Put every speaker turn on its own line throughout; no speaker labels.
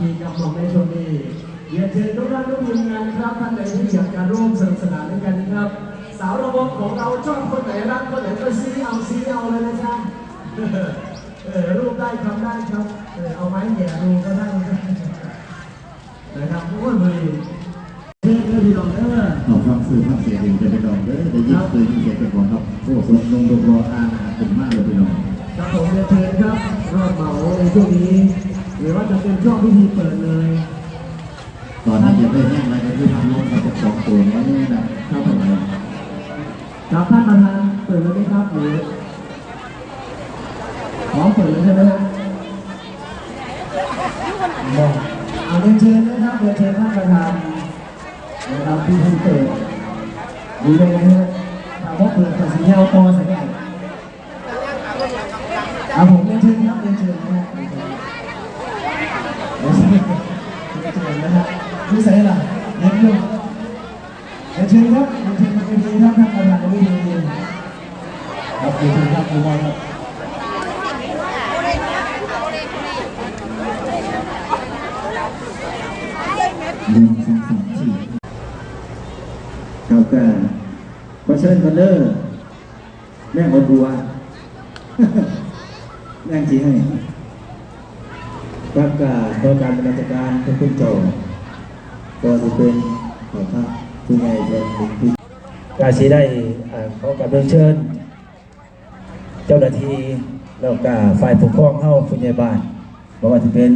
พีกับผมในช่วงนี้เรียนเชิญทุกท่านทุกทีมงานครับท่านใดที่อยากจะร่วมสนุกสนานด้วยกันนะครับ สาวระบบของเราชอบคนไหนรักคนไหนก็ซีเอาซีเอาเลยนะจ๊ะเออรูปได้ทำได้ครับเออเอาไม้แย่ดูก็ได้นะครับโอ้ยมือเพื่อนพี่น้องเด้อ
ขอความสื่อความเสียดีจะไปดองเด้อได้ยินเคยยินเสียงเป็นของครับโอ้สมลงรออาหารเป็นมากเลยพี่น้อง
ครับผมเยนเชิญครับรอบเหมาในช่วงนี้ หรือว่าจะเป็นช่วงพิธีเปิดเลย
ตอนนี้ยังไม่แห้งอะไรก็คือทำลงกับสองตัวนี้นะครับผม
ครับท่านประธานเปิดเลยไหมครับหรือพร้อมเปิดเลยใช่ไหมฮะบอกเอาเรียนเชิญนะครับเรียนเชิญท่านประธานนะครับที่ท่านเปิดดีเลยนะฮะถามว่าเปิดกับสีเงาโตสักอย่างครับผมเรียนเชิญครับเรียนเชิญนะฮะเรีย นเชิญเรียนเชิญเรียนเชิญนะฮะนี่ใส่ละเรียนเชิญเดี๋ยวเชิญครับเดี๋ยวเชิญมาเป็นทีครับท่านประธานวิธีครับดีครับคุณบอยครับ
หนึ่งสองสามสี่ครับก็ขอเชิญกันเด้อแม่บัวแม่งจีให้ รับกาโดยการบริการทุกคนโจก็จะเป็นขอครับผู้ใหญ่เป็น
กาสีได้อ่าขอกราบเรียนเชิญ เจ้าหน้าที่แล้วก็ฝ่ายปกครองเข้าผู้ใหญ่บ้านบอกว่าจะเป็น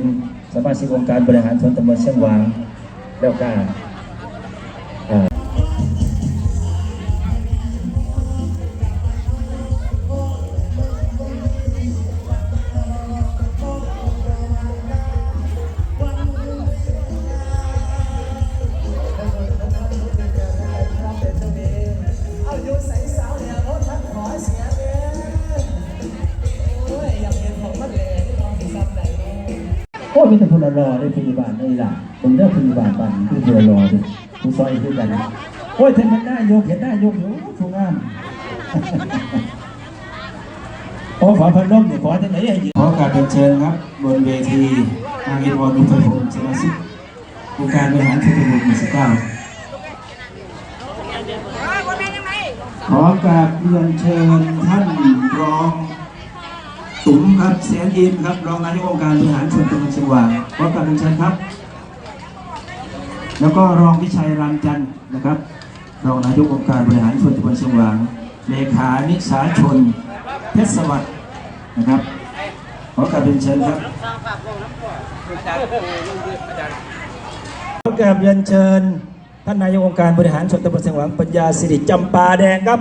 สมาชิกองค์การบริหารส่วนตำบลเชียงหวางแล้วก็ โอ้ยมีแต่พลรอได้พยาบาลได้ล่ะผมได้พยาบาลบ้านที่พลรอดิผู้ซอยคือกันโอ้ยเห็นมันได้โยกเห็นได้โยกอยู่สูงงามขอขอพันร่มเนี่ยขอที่ไหนให้ยืนขอการเป็นเชิญครับ บนเวทีนางอินวรนุพงศ์สมาชิกองค์การบริหารส่วนตำบลหมู่สิบเก้าขอการเรียนเชิญท่านรอง ตุ๋มครับเสียนอินครับรองนายกองค์การบริหารส่วนตำบลเชียงหวางขอกราบเรียนเชิญครับ แล้วก็รองวิชัยรังจันทร์นะครับ รองนายกองค์การบริหารส่วนตำบลเชียงหวางเลขานิสาชนเพชรสวัสดิ์นะครับขอกราบเรียนเชิญครับขอกราบเรียนเชิญ ท่านนายกองค์การบริหารส่วนตำบลเชียงหวางปัญญาสิริจำปาแดงครับ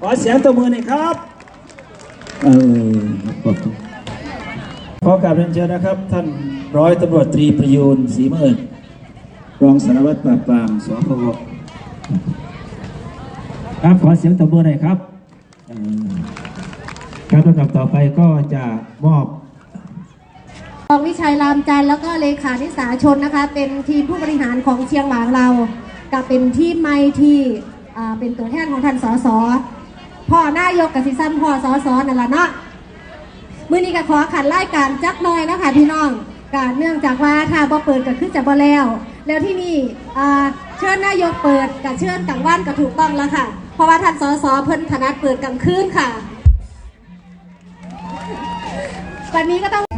ขอเสียงตบมือหน่อยครับ
เออขอบคุณ
ขอกราบเรียนเชิญนะครับ ท่านร้อยตำรวจตรีประยูนศรีเมิดรองสารวัตรปราบปรามสพครับขอเสียงตบมือหน่อยครับเอ่อครับลำดับต่อไปก็จะมอบ
รองวิชัยรามจันทร์แล้วก็เลขานิสาชนนะคะ เป็นทีมผู้บริหารของเชียงหวางเรา กับเป็นทีมไม่ที่อ่าเป็นตัวแทนของท่านสส พ่อนายกกับสิซ้ำพ่อสสนั่นแหละเนาะมื้อนี้ก็ขอขันไล่การจักหน่อยนะคะพี่น้องการเนื่องจากว่าถ้าบ่เปิดก็คือจะบ่แล้ว แล้วที่นี่เชิญนายกเปิดกับเชิญกลางวันก็ถูกต้องแล้วค่ะ เพราะว่าท่านสสเพิ่นถนัดเปิดกลางคืนค่ะวันนี้ก็ต้อง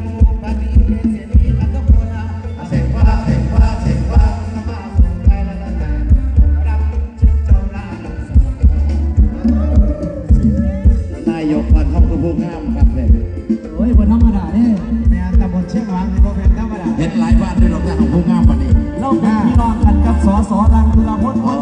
กวันห้องกระพูงามครับเลย
โอ้ยบนธรรมดาเนี่ยในตำบลเชียงหวางนี่บ่เป็นธรรมดา
เห็นหลายบ้านด้วยหรอกแต่ของผู้งามวันนี้
เราเป็นพี่น้องกันกับสสรังตุลพลคนบ้านเฮาเด่น
สมพ่อสมพ่อ